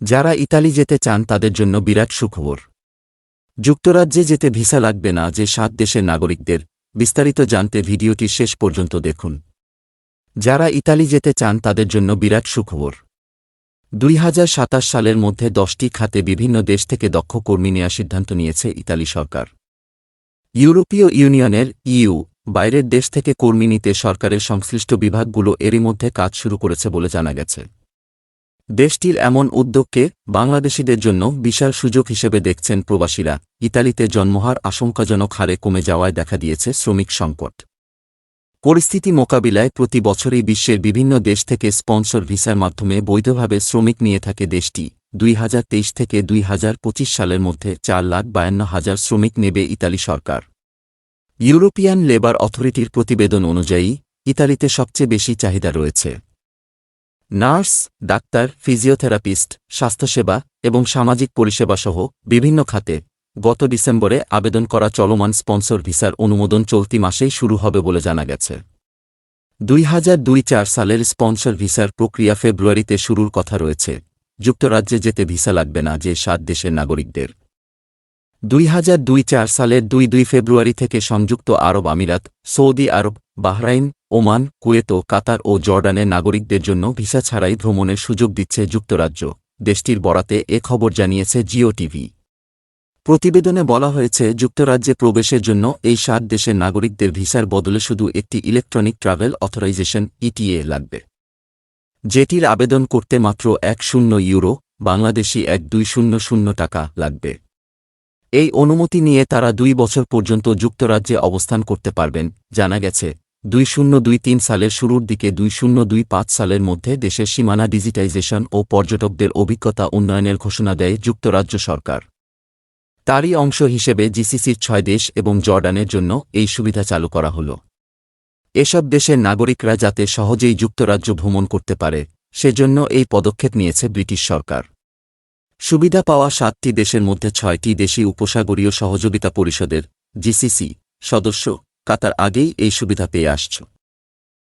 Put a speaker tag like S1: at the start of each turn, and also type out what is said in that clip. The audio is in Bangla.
S1: যারা ইতালি যেতে চান তাদের জন্য বিরাট সুখবর। যুক্তরাজ্যে যেতে ভিসা লাগবে না যে সাত দেশের নাগরিকদের, বিস্তারিত জানতে ভিডিওটি শেষ পর্যন্ত দেখুন। যারা ইতালি যেতে চান তাদের জন্য বিরাট সুখবর। দুই হাজার সাতাশ সালের মধ্যে দশটি খাতে বিভিন্ন দেশ থেকে দক্ষ কর্মী নেওয়ার সিদ্ধান্ত নিয়েছে ইতালি সরকার। ইউরোপীয় ইউনিয়নের, ইইউ, বাইরের দেশ থেকে কর্মী নিতে সরকারের সংশ্লিষ্ট বিভাগগুলো এরই মধ্যে কাজ শুরু করেছে বলে জানা গেছে। দেশটির এমন উদ্যোগকে বাংলাদেশিদের জন্য বিশাল সুযোগ হিসেবে দেখছেন প্রবাসীরা। ইতালিতে জন্মহার আশঙ্কাজনক হারে কমে যাওয়ায় দেখা দিয়েছে শ্রমিক সংকট। পরিস্থিতি মোকাবিলায় প্রতি বছরই বিশ্বের বিভিন্ন দেশ থেকে স্পন্সর ভিসার মাধ্যমে বৈধভাবে শ্রমিক নিয়ে থাকে দেশটি। দুই হাজার তেইশ থেকে দুই হাজার পঁচিশ সালের মধ্যে চার লাখ বায়ান্ন হাজার শ্রমিক নেবে ইতালি সরকার। ইউরোপিয়ান লেবার অথরিটির প্রতিবেদন অনুযায়ী, ইতালিতে সবচেয়ে বেশি চাহিদা রয়েছে। নার্স, ডাক্তার, ফিজিওথেরাপিস্ট, স্বাস্থ্যসেবা এবং সামাজিক পরিষেবাসহ বিভিন্ন খাতে গত ডিসেম্বরে আবেদন করা চলমান স্পন্সর ভিসার অনুমোদন চলতি মাসেই শুরু হবে বলে জানা গেছে। দুই হাজার দুই চার সালের স্পন্সর ভিসার প্রক্রিয়া ফেব্রুয়ারিতে শুরুর কথা রয়েছে। যুক্তরাজ্যে যেতে ভিসা লাগবে না যে সাত দেশের নাগরিকদের। দুই হাজার দুই চার সালের দুই দুই ফেব্রুয়ারি থেকে সংযুক্ত আরব আমিরাত, সৌদি আরব, বাহরাইন ওমান, কুয়েতো, কাতার ও জর্ডানের নাগরিকদের জন্য ভিসা ছাড়াই ভ্রমণের সুযোগ দিচ্ছে যুক্তরাজ্য। দেশটির বরাতে এ খবর জানিয়েছে জিও টিভি। প্রতিবেদনে বলা হয়েছে, যুক্তরাজ্যে প্রবেশের জন্য এই সাত দেশের নাগরিকদের ভিসার বদলে শুধু একটি ইলেকট্রনিক ট্রাভেল অথরাইজেশন ইটিএ লাগবে। যেটির আবেদন করতে মাত্র এক শূন্য ইউরো, বাংলাদেশি এক দুই শূন্য শূন্য টাকা লাগবে। এই অনুমতি নিয়ে তারা দুই বছর পর্যন্ত যুক্তরাজ্যে অবস্থান করতে পারবেন, জানা গেছে। দুই শূন্য দুই তিন সালের শুরুর দিকে দুই শূন্য দুই পাঁচ সালের মধ্যে দেশের সীমানা ডিজিটাইজেশন ও পর্যটকদের অভিজ্ঞতা উন্নয়নের ঘোষণা দেয় যুক্তরাজ্য সরকার। তারই অংশ হিসেবে জিসিসির ছয় দেশ এবং জর্ডানের জন্য এই সুবিধা চালু করা হল। এসব দেশের নাগরিকরা যাতে সহজেই যুক্তরাজ্য ভ্রমণ করতে পারে, সেজন্য এই পদক্ষেপ নিয়েছে ব্রিটিশ সরকার। সুবিধা পাওয়া সাতটি দেশের মধ্যে ছয়টি দেশই উপসাগরীয় সহযোগিতা পরিষদের, জিসিসি, সদস্য কাতার আগেই এই সুবিধা পেয়ে আসছ।